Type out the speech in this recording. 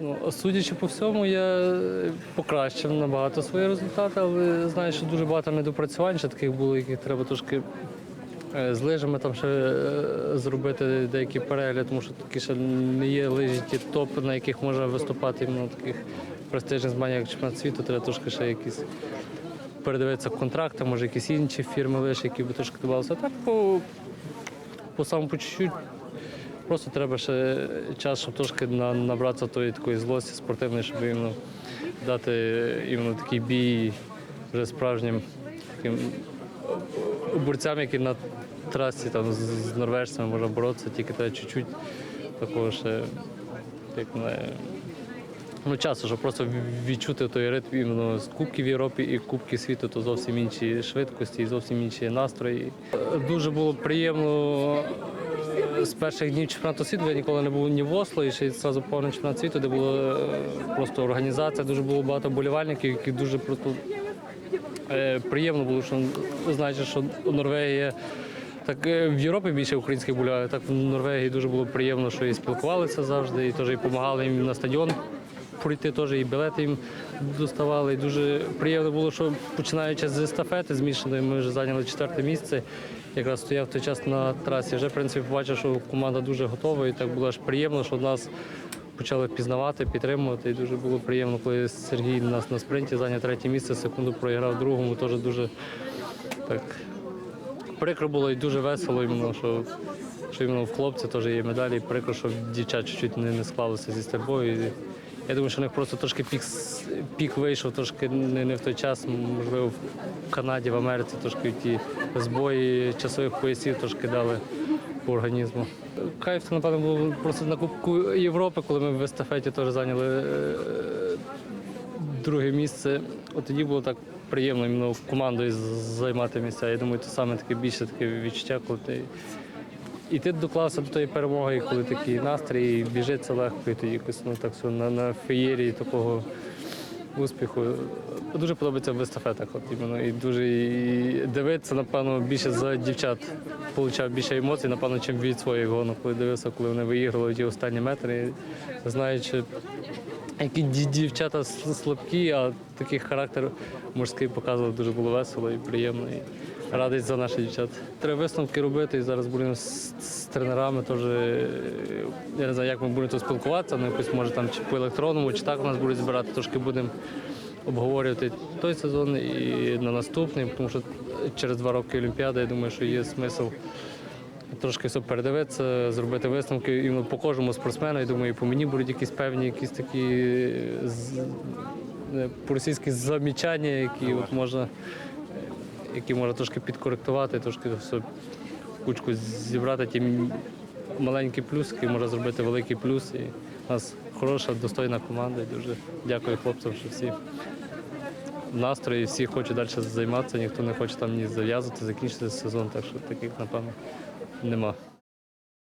Ну, судячи по всьому, я покращив набагато свої результати, але знаю, що дуже багато недопрацювань ще таких було, яких треба трошки е, з лижами там ще е, зробити деякий перегляд, тому що такі ще не є лижі ті топ, на яких можна виступати іменно таких престижних змаганнях, як чемпіонат світу, треба трошки ще якісь передивитися контракти, може якісь інші фірми лише, які би трошки додавалися. А так по, по самому чуть-чуть. Просто треба ще час, щоб трошки набратися тої такої злості спортивної, щоб іменно дати іменно такий бій вже справжнім таким борцям, які на трасі там, з, норвежцями можна боротися, тільки треба чуть-чуть такого ще як не, ну, часу, щоб просто відчути той ритм іменно з Кубків в Європі і Кубки світу, то зовсім інші швидкості і зовсім інші настрої. Дуже було приємно з перших днів чемпіонату світу я ніколи не був ні в Осло, і ще зразу повний чемпіонат світу, де була е, просто організація, дуже було багато болівальників, які дуже просто е, приємно було, що знаючи, що Норвегія. Так е, в Європі більше українських болівальників, так в Норвегії дуже було приємно, що і спілкувалися завжди, і теж і допомагали їм на стадіон пройти, теж і білети їм доставали. І дуже приємно було, що починаючи з естафети змішаної, ми вже зайняли четверте місце. Якраз стояв той час на трасі. Вже в принципі побачив, що команда дуже готова, і так було аж приємно, що нас почали впізнавати, підтримувати. І дуже було приємно, коли Сергій нас на спринті зайняв третє місце, секунду проіграв другому. Теж дуже так прикро було і дуже весело, іменно, що, що іменно в хлопця теж є медалі. Прикро, що дівчат чуть-чуть не, не склалося зі стрільбою. Я думаю, що в них просто трошки пік, пік вийшов, трошки не, не в той час. Можливо, в Канаді, в Америці трошки ті збої часових поясів трошки дали по організму. Кайф, це, напевно, було просто на Кубку Європи, коли ми в естафеті теж зайняли е, друге місце. От тоді було так приємно іменно командою займати місця. Я думаю, це саме таке більше таке відчуття, коли ти. І ти доклався до тої перемоги, і коли такий настрій, і біжиться легко, і тоді якось ну, так все на, на феєрії такого успіху. Дуже подобається в естафетах. От, іменно, і дуже і дивитися, напевно, більше за дівчат получав більше емоцій, напевно, чим від своїх гонок, коли дивився, коли вони виіграли ті останні метри, знаючи, які дівчата слабкі, а такий характер мужський показували, дуже було весело і приємно. І радий за наших дівчат. Треба висновки робити і зараз будемо з, з тренерами теж. е, Я не знаю, як ми будемо тут спілкуватися, ну якось може там чи по електронному, чи так у нас будуть збирати, трошки будемо обговорювати той сезон і на наступний, тому що через два роки Олімпіада, я думаю, що є смисл трошки все передивитися, зробити висновки і по кожному спортсмену. Я думаю, і по мені будуть якісь певні якісь такі з- е, по-російськи замічання, які от можна, е, які можна трошки підкоректувати, трошки все кучку зібрати ті маленькі плюски, може зробити великий плюс. У нас хороша, достойна команда. Дуже дякую хлопцям, що всі в настрої, всі хочуть далі займатися, ніхто не хоче там ні зав'язувати, закінчити сезон, так що таких, напевно, нема.